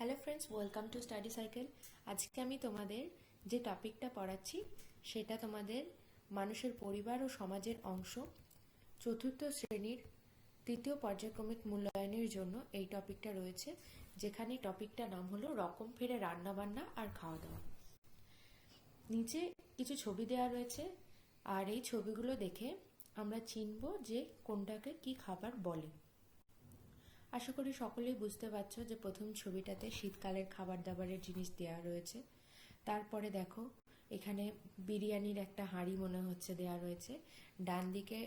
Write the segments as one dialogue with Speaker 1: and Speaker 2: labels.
Speaker 1: Hello friends welcome to study cycle আজকে আমি তোমাদের যে টপিকটা পড়াচ্ছি, সেটা তোমাদের মানুষের পরিবার ও সমাজের অংশ, চতুর্থ শ্রেণির তৃতীয় পর্যায়ক্রমিক মূল্যায়নের জন্য এই টপিকটা রয়েছে, যেখানে টপিকটা নাম হলো রকম ফেরে রান্না বান্না আর খাওয়া দাওয়া নিচে কিছু ছবি দেওয়া রয়েছে, আর এই ছবিগুলো দেখে আমরা চিনব যে কোনটাকে কি খাবার বলে। আশা করি সকলেই বুঝতে পারছ যে প্রথম ছবিটাতে শীতকালের খাবার দাবারের জিনিস দেওয়া রয়েছে। তারপরে দেখো, এখানে বিরিয়ানির একটা হাঁড়ি মনে হচ্ছে দেওয়া রয়েছে। ডান দিকে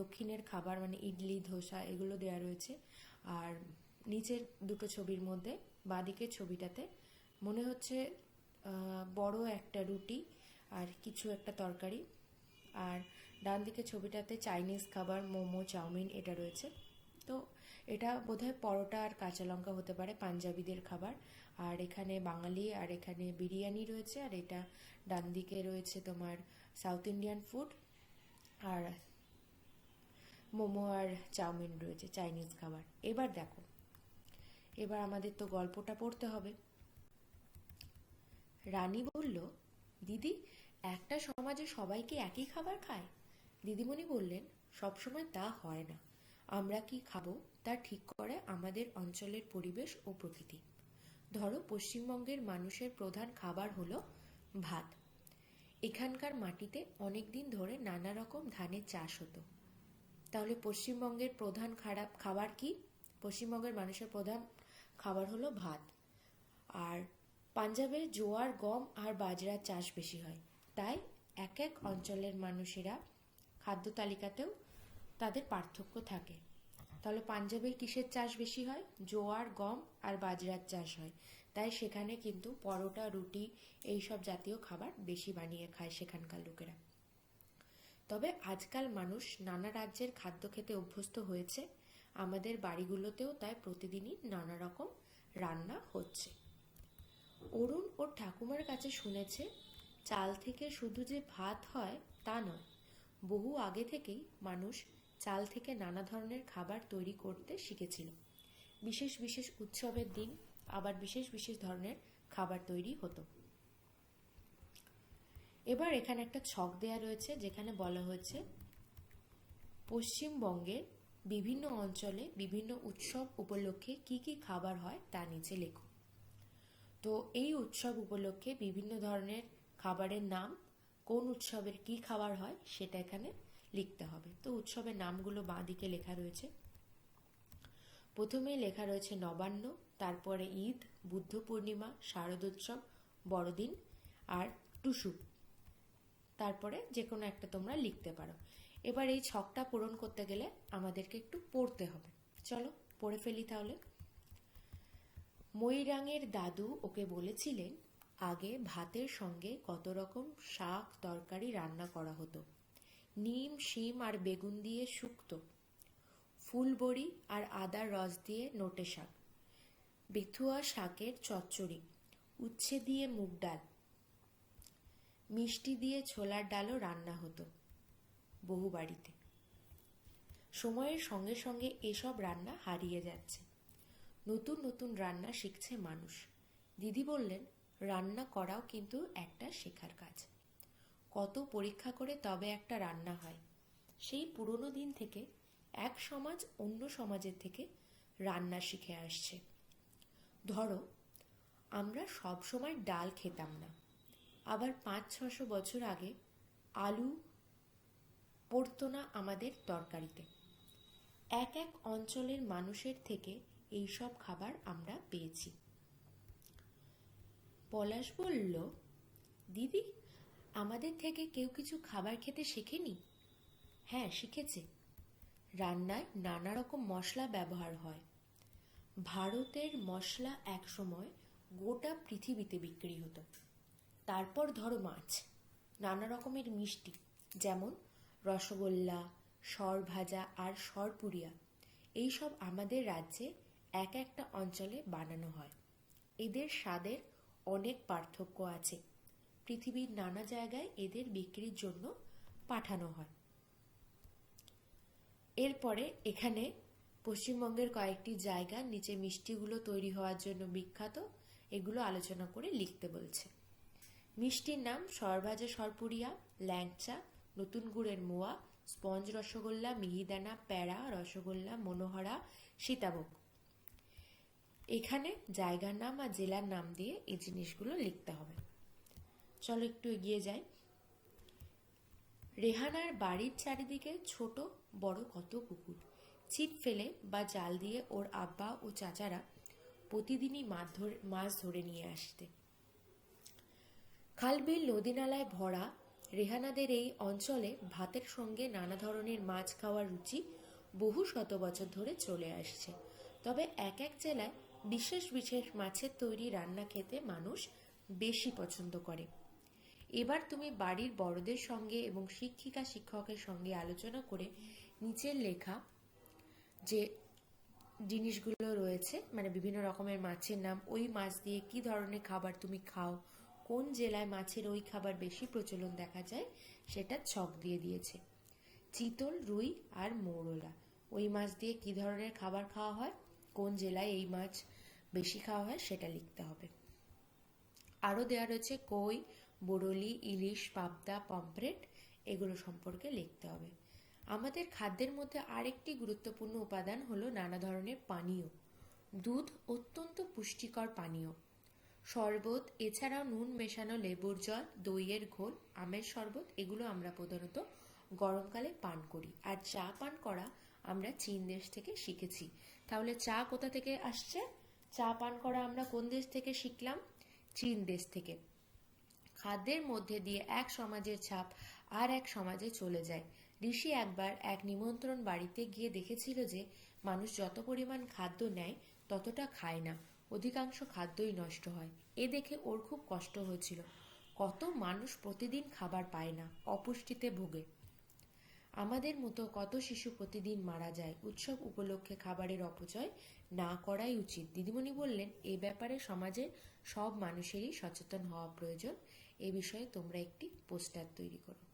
Speaker 1: দক্ষিণের খাবার মানে ইডলি, ধোসা এগুলো দেওয়া রয়েছে। আর নিচের দুটো ছবির মধ্যে বাঁদিকের ছবিটাতে মনে হচ্ছে বড় একটা রুটি আর কিছু একটা তরকারি। আর ডান দিকে ছবিটাতে চাইনিজ খাবার মোমো, চাউমিন এটা রয়েছে। তো এটা বোধহয় পরোটা আর কাঁচা লঙ্কা হতে পারে, পাঞ্জাবিদের খাবার। আর এখানে বাঙালি, আর এখানে বিরিয়ানি রয়েছে, আর এটা ডান দিকে রয়েছে তোমার সাউথ ইন্ডিয়ান ফুড আর মোমো আর চাউমিন রয়েছে চাইনিজ খাবার। এবার দেখো, এবার আমাদের তো গল্পটা পড়তে হবে। রানী বলল, দিদি, একটা সমাজে সবাই কি একই খাবার খায়? দিদিমণি বললেন, সবসময় তা হয় না। আমরা কি খাব? তা ঠিক করে আমাদের অঞ্চলের পরিবেশ ও প্রকৃতি। ধরো, পশ্চিমবঙ্গের মানুষের প্রধান খাবার হলো ভাত। এখানকার মাটিতে অনেক দিন ধরে নানা রকম ধানের চাষ হতো। তাহলে পশ্চিমবঙ্গের প্রধান খারাপ খাবার কি? পশ্চিমবঙ্গের মানুষের প্রধান খাবার হলো ভাত। আর পাঞ্জাবে জোয়ার, গম আর বাজরার চাষ বেশি হয়। তাই এক এক অঞ্চলের মানুষেরা খাদ্য তালিকাতেও তাদের পার্থক্য থাকে। তাহলে পাঞ্জাবের কিসের চাষ বেশি হয়? জোয়ার, গম আর বাজরার চাষ হয়। তাই সেখানে কিন্তু পরোটা, রুটি এইসব জাতীয় খাবার বেশি বানিয়ে খায় সেখানকার লোকেরা। তবে আজকাল মানুষ নানা রাজ্যের খাদ্য খেতে অভ্যস্ত হয়েছে। আমাদের বাড়িগুলোতেও তাই প্রতিদিনই নানা রকম রান্না হচ্ছে। অরুণ ওর ঠাকুমার কাছে শুনেছে, চাল থেকে শুধু যে ভাত হয় তা নয়, বহু আগে থেকেই মানুষ চাল থেকে নানা ধরনের খাবার তৈরি করতে শিখেছিল। বিশেষ বিশেষ উৎসবের দিন আবার বিশেষ বিশেষ ধরনের খাবার তৈরি হতো। এবার এখানে একটা ছক দেয়া রয়েছে, যেখানে বলা হয়েছে, পশ্চিমবঙ্গের বিভিন্ন অঞ্চলে বিভিন্ন উৎসব উপলক্ষে কি কি খাবার হয় তা নিচে লেখো। তো এই উৎসব উপলক্ষে বিভিন্ন ধরনের খাবারের নাম, কোন উৎসবের কি খাবার হয় সেটা এখানে লিখতে হবে। তো উৎসবের নামগুলো বাঁ দিকে লেখা রয়েছে। প্রথমেই লেখা রয়েছে নবান্ন, তারপরে ঈদ, বুদ্ধ পূর্ণিমা শারদোৎসব বড়দিন আর টুসু। তারপরে যে কোনো একটা তোমরা লিখতে পারো। এবার এই ছকটা পূরণ করতে গেলে আমাদেরকে একটু পড়তে হবে। চলো, পড়ে ফেলি তাহলে। ময়রাঙের দাদু ওকে বলেছিলেন, আগে ভাতের সঙ্গে কত রকম শাক তরকারি রান্না করা হতো। নিম, শিম আর বেগুন দিয়ে শুক্তো, ফুলবড়ি আর আদার রস দিয়ে নোটে শাক, বেথুয়া শাকের চচ্চড়ি, উচ্ছে দিয়ে মুগ ডাল, মিষ্টি দিয়ে ছোলার ডালও রান্না হতো বহু বাড়িতে। সময়ের সঙ্গে সঙ্গে এসব রান্না হারিয়ে যাচ্ছে। নতুন নতুন রান্না শিখছে মানুষ। দিদি বললেন, রান্না করাও কিন্তু একটা শেখার কাজ। কত পরীক্ষা করে তবে একটা রান্না হয়। সেই পুরনো দিন থেকে এক সমাজ অন্য সমাজের থেকে রান্না শিখে আসছে। ধরো, আমরা সব সময় ডাল খেতাম না। আবার পাঁচ, ছশো বছর আগে আলু পড়তো না আমাদের তরকারিতে। এক এক অঞ্চলের মানুষের থেকে এইসব খাবার আমরা পেয়েছি। পলাশ বলল, দিদি আমাদের থেকে কেউ কিছু খাবার খেতে শেখেনি? হ্যাঁ শিখেছে। রান্নায় নানা রকম মশলা ব্যবহার হয়। ভারতের মশলা একসময় গোটা পৃথিবীতে বিক্রি হতো। তারপর ধরো মাছ, নানা রকমের মিষ্টি, যেমন রসগোল্লা সর ভাজা আর সরপুরিয়া। এইসব আমাদের রাজ্যে এক একটা অঞ্চলে বানানো হয়। এদের স্বাদের অনেক পার্থক্য আছে। পৃথিবীর নানা জায়গায় এদের বিক্রির জন্য পাঠানো হয়। এরপরে এখানে পশ্চিমবঙ্গের কয়েকটি জায়গা নিচে মিষ্টিগুলো তৈরি হওয়ার জন্য বিখ্যাত, এগুলো আলোচনা করে লিখতে বলছে। মিষ্টির নাম সরভাজা সরপুরিয়া, ল্যাংচা, নতুন গুড়ের মোয়া, স্পঞ্জ রসগোল্লা, মিহিদানা প্যাড়া রসগোল্লা, মনোহরা, সীতাভোগ। এখানে জায়গার নাম আর জেলার নাম দিয়ে এই জিনিসগুলো লিখতে হবে। চলো একটু এগিয়ে যাই। রেহানার বাড়ির চারিদিকে ছোট, বড় কত পুকুর ছিপ ফেলে বা জাল দিয়ে ওর আব্বা ও চাচারা প্রতিদিনই মাছ ধরে মাছ ধরে নিয়ে আসতে। খালবিল নদীনালায় ভরা রেহানাদের এই অঞ্চলে ভাতের সঙ্গে নানা ধরনের মাছ খাওয়ার রুচি বহু শত বছর ধরে চলে আসছে। তবে এক এক জেলায় বিশেষ বিশেষ মাছের তৈরি রান্না খেতে মানুষ বেশি পছন্দ করে। এবার তুমি বাড়ির বড়দের সঙ্গে এবং শিক্ষিকা শিক্ষকের সঙ্গে আলোচনা করে নিচের লেখা যে জিনিসগুলো রয়েছে মানে বিভিন্ন রকমের মাছের নাম, ওই মাছ দিয়ে কি ধরনের খাবার তুমি খাও, কোন জেলায় মাছের ওই খাবার বেশি প্রচলন দেখা যায়, সেটা ছক দিয়ে দিয়েছে। চিতল, রুই আর মৌরলা, ওই মাছ দিয়ে কি ধরনের খাবার খাওয়া হয়, কোন জেলায় এই মাছ বেশি খাওয়া হয়, সেটা লিখতে হবে। আরও দেওয়া রয়েছে, কই বরলি, ইলিশ, পাবদা, পমফ্রেট এগুলো সম্পর্কে লিখতে হবে। আমাদের খাদ্যের মধ্যে আরেকটি গুরুত্বপূর্ণ উপাদান হলো নানা ধরনের পানীয়। দুধ অত্যন্ত পুষ্টিকর পানীয়। শরবত, এছাড়াও নুন মেশানো লেবুর জল, দইয়ের ঘোল, আমের শরবত এগুলো আমরা প্রধানত গরমকালে পান করি। আর চা পান করা আমরা চীন দেশ থেকে শিখেছি। তাহলে চা কোথা থেকে আসছে? চা পান করা আমরা কোন দেশ থেকে শিখলাম? চীন দেশ থেকে। খাদ্যের মধ্যে দিয়ে এক সমাজের ছাপ আর এক সমাজে চলে যায়। ঋষি একবার এক নিমন্ত্রণ বাড়িতে গিয়ে দেখেছিল যে, মানুষ যত পরিমাণ খাদ্য নেয়, ততটা খায় না। অধিকাংশ খাদ্যই নষ্ট হয়। এ দেখে ওর খুব কষ্ট হয়েছিল। কত মানুষ প্রতিদিন খাবার পায় না, অপুষ্টিতে ভোগে। আমাদের মতো কত শিশু প্রতিদিন মারা যায়, উৎসব উপলক্ষে খাবারের অপচয় না করাই উচিত। দিদিমণি বললেন, এ ব্যাপারে সমাজের সব মানুষেরই সচেতন হওয়া প্রয়োজন। এ বিষয়ে তোমরা একটি পোস্টার তৈরি করো।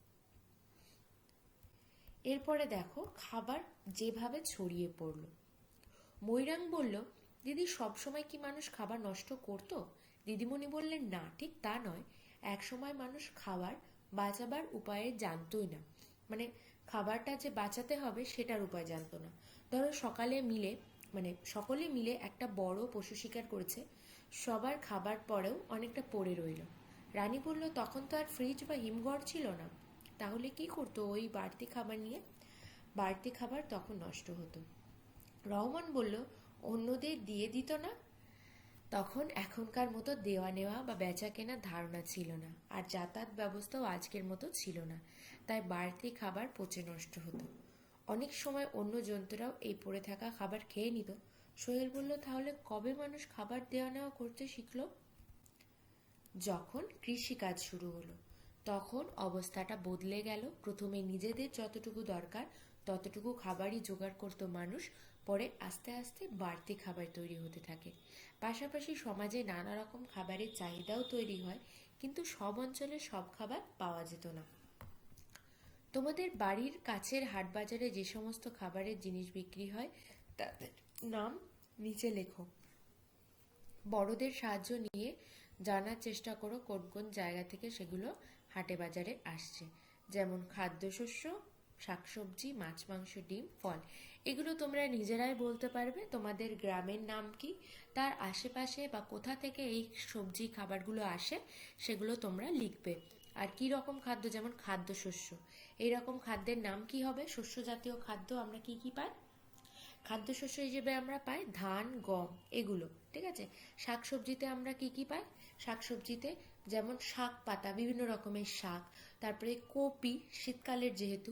Speaker 1: এরপরে দেখো, খাবার যেভাবে ছড়িয়ে পড়ল। মৈরাং বলল, দিদি, সবসময় কি মানুষ খাবার নষ্ট করতো? দিদিমণি বললেন, না, ঠিক তা নয়। এক সময় মানুষ খাবার বাঁচাবার উপায়ে জানতোই না। মানে খাবারটা যে বাঁচাতে হবে, সেটার উপায় জানতো না। ধরো, সকালে মিলে মানে সকলে মিলে একটা বড় পশু শিকার করেছে। সবার খাবার পরেও অনেকটা পড়ে রইল। রানী বলল, তখন তো আর ফ্রিজ বা হিমঘর ছিল না। তাহলে কি করতো ওই বাড়তি খাবার নিয়ে? বাড়তি খাবার তখন নষ্ট হতো। রহমান বলল, অন্যদের দিয়ে দিত না? তখন এখনকার মতো দেওয়া নেওয়া বা বেচা কেনার ধারণা ছিল না, আর যাতায়াত ব্যবস্থাও আজকের মতো ছিল না। তাই বাড়তি খাবার পচে নষ্ট হতো। অনেক সময় অন্য জন্তুরাও এই পড়ে থাকা খাবার খেয়ে নিত। সোহেল বলল, তাহলে কবে মানুষ খাবার দেওয়া নেওয়া করতে শিখলো? যখন কৃষিকাজ শুরু হলো, তখন অবস্থাটা বদলে গেল। প্রথমে নিজেদের যতটুকু দরকার, ততটুকু খাবারই জোগাড় করতো মানুষ, পরে আস্তে আস্তে বাড়তি খাবার তৈরি হতে থাকে। পাশাপাশি সমাজে নানা রকম খাবারের চাহিদাও তৈরি হয়, কিন্তু সব অঞ্চলে সব খাবার পাওয়া যেত না। তোমাদের বাড়ির কাছের হাট বাজারে যে সমস্ত খাবারের জিনিস বিক্রি হয়, তাদের নাম নিচে লেখো। বড়দের সাহায্য নিয়ে জানার চেষ্টা করো কোন কোন জায়গা থেকে সেগুলো হাটে বাজারে আসছে। যেমন খাদ্যশস্য, শাকসবজি, মাছ, মাংস, ডিম, ফল। এগুলো তোমরা নিজেরাই বলতে পারবে তোমাদের গ্রামের নাম কি, তার আশেপাশে বা কোথা থেকে এই সবজি খাবারগুলো আসে সেগুলো তোমরা লিখবে। আর কি রকম খাদ্য, যেমন খাদ্যশস্য। এই রকম খাদ্যের নাম কি হবে? শস্য জাতীয় খাদ্য আমরা কি কি পাই? খাদ্যশস্য হিসেবে আমরা পাই ধান, গম, এগুলো। ঠিক আছে? শাকসবজিতে আমরা কি কি পাই? শাকসবজিতে যেমন শাক পাতা, বিভিন্ন রকমের শাক, তারপরে কপি, শীতকালের যেহেতু,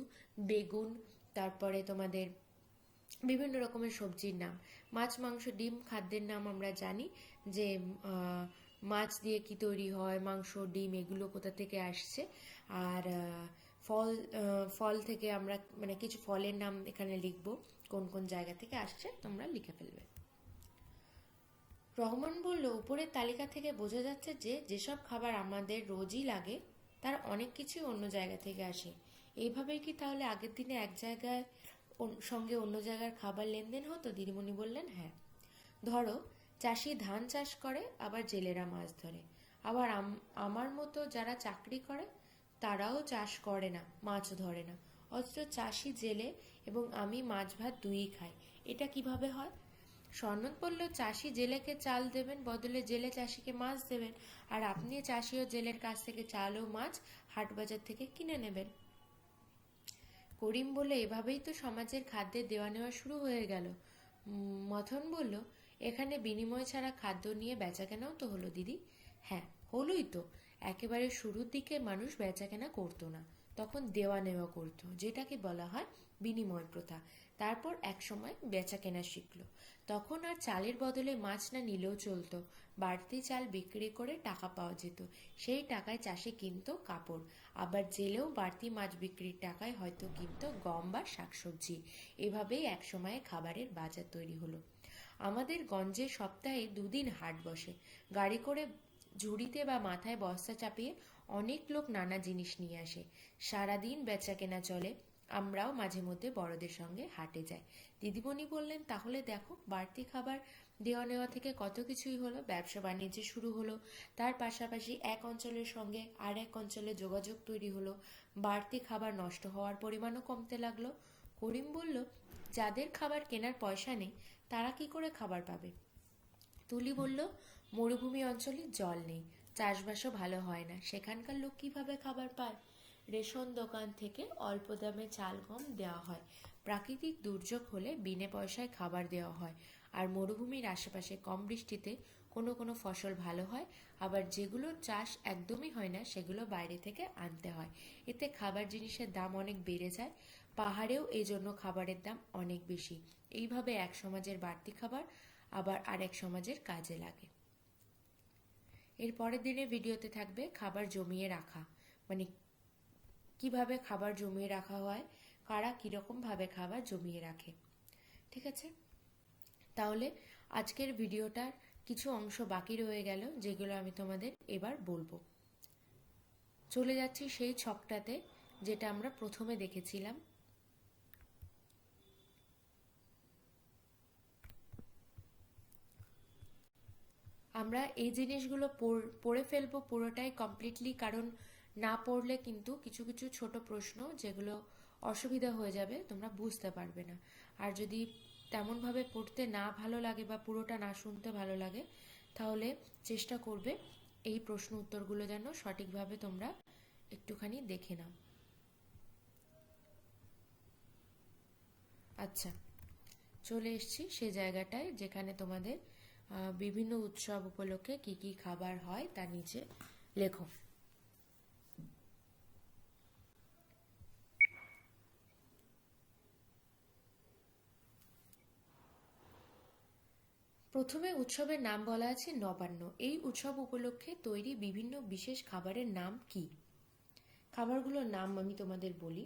Speaker 1: বেগুন, তারপরে তোমাদের বিভিন্ন রকমের সবজির নাম। মাছ, মাংস, ডিম, খাদ্যের নাম আমরা জানি যে মাছ দিয়ে কি তৈরি হয়, মাংস, ডিম, এগুলো কোথা থেকে আসছে? আর ফল ফল থেকে আমরা মানে কিছু ফলের নাম এখানে লিখব, কোন কোন জায়গা থেকে আসছে, তোমরা লিখে ফেলবে। রহমান বলল, উপরের তালিকা থেকে বোঝা যাচ্ছে যে যেসব খাবার আমাদের রোজই লাগে, তার অনেক কিছুই অন্য জায়গা থেকে আসে। এইভাবেই কি তাহলে আগের দিনে এক জায়গায় সঙ্গে অন্য জায়গার খাবার লেনদেন হতো? দিদিমণি বললেন হ্যাঁ। ধরো, চাষি ধান চাষ করে, আবার জেলেরা মাছ ধরে। আবার আম- আমার মতো যারা চাকরি করে, তারাও চাষ করে না, মাছ ধরে না। অথচ চাষি জেলে এবং আমি মাছ ভাত দুই খাই। এটা কীভাবে হয়? সনদ বলল, চাষি জেলেকে চাল দেবেন, বদলে জেলে চাষিকে মাছ দেবেন। আর আপনি চাষি ও জেলের কাছ থেকে চাল ও মাছ হাট বাজার থেকে কিনে নেবেন। করিম বলে এভাবেই তো সমাজের খাদ্যের দেওয়া নেওয়া শুরু হয়ে গেল। মথন বলল, এখানে বিনিময় ছাড়া খাদ্য নিয়ে বেচাকেনাও তো হলো দিদি? হ্যাঁ হলোই তো। একেবারে শুরুর দিকে মানুষ বেচাকেনা করতো না, তখন দেওয়া নেওয়া করতো, যেটাকে বলা হয় বিনিময় প্রথা। তারপর একসময় বেচা কেনা শিখল। তখন আর চালের বদলে মাছ না নিলেও চলতো। বাড়তি চাল বিক্রি করে টাকা পাওয়া যেত। সেই টাকায় চাষে কিনতো কাপড়। আবার জেলেও বাড়তি মাছ বিক্রির টাকায় হয়তো কিনতো গম বা শাকসবজি। এভাবেই একসময়ে খাবারের বাজার তৈরি হলো। আমাদের গঞ্জে সপ্তাহে দুদিন হাট বসে। গাড়ি করে ঝুড়িতে বা মাথায় বস্তা চাপিয়ে অনেক লোক নানা জিনিস নিয়ে আসে। সারাদিন বেচা কেনা চলে। আমরাও মাঝে মধ্যে বড়দের সঙ্গে হাটে যাই। দিদিমণি বললেন, তাহলে দেখো, বাড়তি খাবার দেওয়া নেওয়া থেকে কত কিছুই হলো, ব্যবসা বাণিজ্য শুরু হলো, তার পাশাপাশি এক অঞ্চলের সঙ্গে আর এক অঞ্চলে যোগাযোগ তৈরি হলো, বাড়তি খাবার নষ্ট হওয়ার পরিমাণও কমতে লাগল। করিম বলল, যাদের খাবার কেনার পয়সা নেই, তারা কি করে খাবার পাবে? তুলি বলল, মরুভূমি অঞ্চলে জল নেই, চাষবাসও ভালো হয় না, সেখানকার লোক কীভাবে খাবার পায়? রেশন দোকান থেকে অল্প দামে চাল গম দেওয়া হয়। প্রাকৃতিক দুর্যোগ হলে বিনে পয়সায় খাবার দেওয়া হয়। আর মরুভূমির আশেপাশে কম বৃষ্টিতে কোনো কোনো ফসল ভালো হয়, আবার যেগুলোর চাষ একদমই হয় না, সেগুলো বাইরে থেকে আনতে হয়। এতে খাবার জিনিসের দাম অনেক বেড়ে যায়, পাহাড়েও এই জন্য খাবারের দাম অনেক বেশি। এইভাবে এক সমাজের বাড়তি খাবার আবার আরেক সমাজের কাজে লাগে। এর পরের দিনের ভিডিওতে থাকবে খাবার জমিয়ে রাখা মানে কীভাবে খাবার জমিয়ে রাখা হয়, কারা কীরকম ভাবে খাবার জমিয়ে রাখে। ঠিক আছে? তাহলে আজকের ভিডিওটার কিছু অংশ বাকি রয়ে গেল, যেগুলো আমি তোমাদের এবার বলব। চলে যাচ্ছি সেই ছকটাতে, যেটা আমরা প্রথমে দেখেছিলাম। আমরা এই জিনিসগুলো পড়ে ফেলব পুরোটাই কমপ্লিটলি কারণ না পড়লে কিন্তু কিছু কিছু ছোট প্রশ্ন যেগুলো অসুবিধা হয়ে যাবে তোমরা বুঝতে পারবে না। আর যদি তেমনভাবে পড়তে না ভালো লাগে বা পুরোটা না শুনতে ভালো লাগে, তাহলে চেষ্টা করবে এই প্রশ্ন উত্তরগুলো যেন সঠিকভাবে তোমরা একটুখানি দেখে নাও। আচ্ছা চলে এসেছি সে জায়গাটায় যেখানে তোমাদের বিভিন্ন উৎসব উপলক্ষে কি কি খাবার হয় তার নিচে লেখো। প্রথমে উৎসবের নাম বলা আছে নবান্ন। এই উৎসব উপলক্ষে তৈরি বিভিন্ন বিশেষ খাবারের নাম কি? খাবারগুলোর নাম আমি তোমাদের বলি।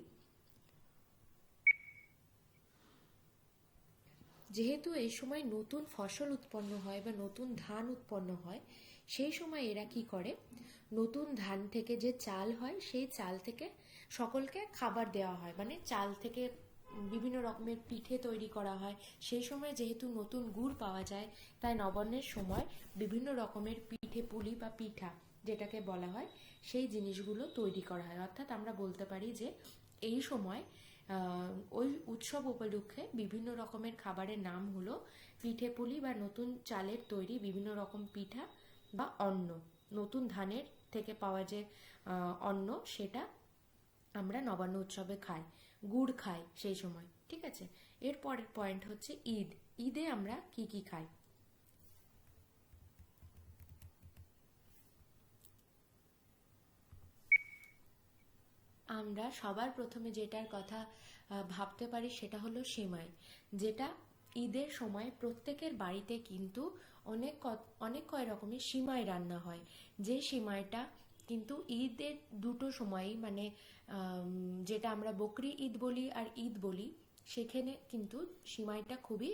Speaker 1: যেহেতু এই সময় নতুন ফসল উৎপন্ন হয় বা নতুন ধান উৎপন্ন হয়, সেই সময় এরা কি করে? নতুন ধান থেকে যে চাল হয়, সেই চাল থেকে সকলকে খাবার দেওয়া হয়। মানে চাল থেকে বিভিন্ন রকমের পিঠে তৈরি করা হয়। সেই সময় যেহেতু নতুন গুড় পাওয়া যায়, তাই নবান্নের সময় বিভিন্ন রকমের পিঠে পুলি বা পিঠা যেটাকে বলা হয়, সেই জিনিসগুলো তৈরি করা হয়। অর্থাৎ আমরা বলতে পারি যে এই সময় ওই উৎসব উপলক্ষে বিভিন্ন রকমের খাবারের নাম হলো পিঠে পুলি বা নতুন চালের তৈরি বিভিন্ন রকম পিঠা বা অন্ন। নতুন ধানের থেকে পাওয়া যে অন্ন, সেটা আমরা নবান্ন উৎসবে খাই। গুড় খাই সেই সময়, ঠিক আছে? এর পরের পয়েন্ট হচ্ছে ঈদ। ঈদে আমরা কি কি খাই? আমরা সবার প্রথমে যেটার কথা ভাবতে পারি সেটা হলো সেমাই, যেটা ঈদের সময় প্রত্যেকের বাড়িতে কিন্তু অনেক অনেক কয় রকমের সিমাই রান্না হয়। যে সিমাইটা কিন্তু ঈদের দুটো সময়ই মানে যেটা আমরা বকরি ঈদ বলি আর ঈদ বলি, সেখানে কিন্তু সিমাইটা খুবই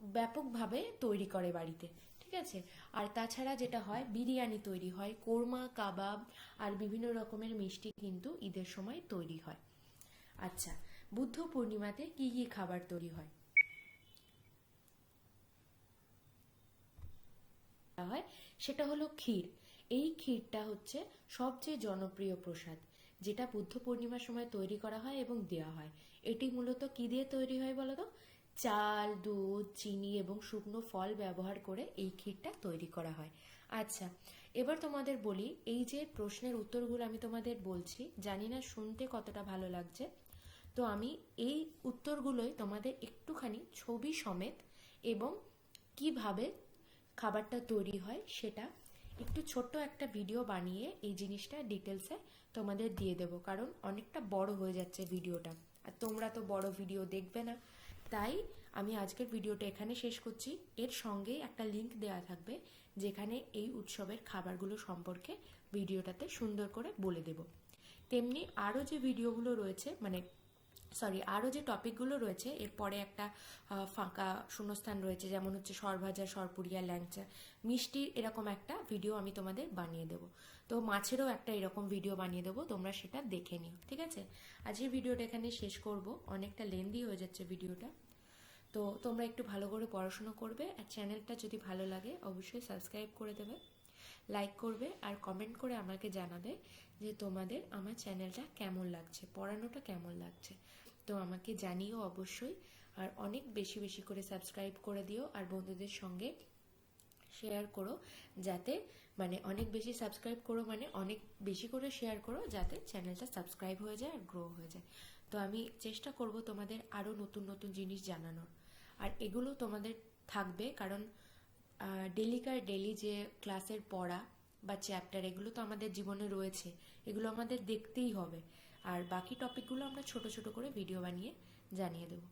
Speaker 1: ব্যাপকভাবে তৈরি করে বাড়িতে, ঠিক আছে? আর তাছাড়া যেটা হয়, বিরিয়ানি তৈরি হয়, কোরমা, কাবাব আর বিভিন্ন রকমের মিষ্টি কিন্তু ঈদের সময় তৈরি হয়। আচ্ছা বুদ্ধ পূর্ণিমাতে কি কি খাবার তৈরি হয়? হয়, সেটা হলো ক্ষীর। এই ক্ষীরটা হচ্ছে সবচেয়ে জনপ্রিয় প্রসাদ, যেটা বুদ্ধ পূর্ণিমার সময় তৈরি করা হয় এবং দেওয়া হয়। এটি মূলত কি দিয়ে তৈরি হয় বলো তো? চাল, দুধ, চিনি এবং শুকনো ফল ব্যবহার করে এই ক্ষীরটা তৈরি করা হয়। আচ্ছা এবার তোমাদের বলি, এই যে প্রশ্নের উত্তরগুলো আমি তোমাদের বলছি, জানি না শুনতে কতটা ভালো লাগছে। তো আমি এই উত্তরগুলোই তোমাদের একটুখানি ছবি সমেত এবং কীভাবে খাবারটা তৈরি হয় সেটা একটু ছোট্ট একটা ভিডিও বানিয়ে এই জিনিসটা ডিটেলসে তোমাদের দিয়ে দেবো, কারণ অনেকটা বড় হয়ে যাচ্ছে ভিডিওটা আর তোমরা তো বড় ভিডিও দেখবে না। তাই আমি আজকের ভিডিওটা এখানে শেষ করছি। এর সঙ্গে একটা লিংক দেওয়া থাকবে, যেখানে এই উৎসবের খাবারগুলো সম্পর্কে ভিডিওটাতে সুন্দর করে বলে দেব। তেমনি আরও যে ভিডিওগুলো রয়েছে মানে সরি আরও যে টপিকগুলো রয়েছে, এরপরে একটা ফাঁকা শূন্যস্থান রয়েছে, যেমন হচ্ছে সরভাজা, সরপুরিয়া, ল্যাংচা। মিষ্টি এরকম একটা ভিডিও আমি তোমাদের বানিয়ে দেবো। তো মাছেরও একটা এরকম ভিডিও বানিয়ে দেবো, তোমরা সেটা দেখে নিও, ঠিক আছে? আজকের ভিডিওটা এখানে শেষ করব, অনেকটা লেন্দি হয়ে যাচ্ছে ভিডিওটা। তো তোমরা একটু ভালো করে পড়াশুনো করবে, আর চ্যানেলটা যদি ভালো লাগে, অবশ্যই সাবস্ক্রাইব করে দেবে। লাইক করবে আর কমেন্ট করে আমাকে জানাবে যে তোমাদের আমার চ্যানেলটা কেমন লাগছে, পড়ানোটা কেমন লাগছে। তো আমাকে জানিও অবশ্যই আর অনেক বেশি বেশি করে সাবস্ক্রাইব করে দিও আর বন্ধুদের সঙ্গে শেয়ার করো যাতে মানে অনেক বেশি সাবস্ক্রাইব করো মানে অনেক বেশি করে শেয়ার করো যাতে চ্যানেলটা সাবস্ক্রাইব হয়ে যায় আর গ্রো হয়ে যায়। তো আমি চেষ্টা করব তোমাদের আরও নতুন নতুন জিনিস জানানোর। আর এগুলো তোমাদের থাকবে কারণ ডেলিকার ডেলি যে ক্লাসের পড়া বা চ্যাপ্টার এগুলো তো আমাদের জীবনে রয়েছে। এগুলো আমাদের দেখতেই হবে। আর বাকি টপিকগুলো আমরা ছোট ছোট করে ভিডিও বানিয়ে জানিয়ে দেবো।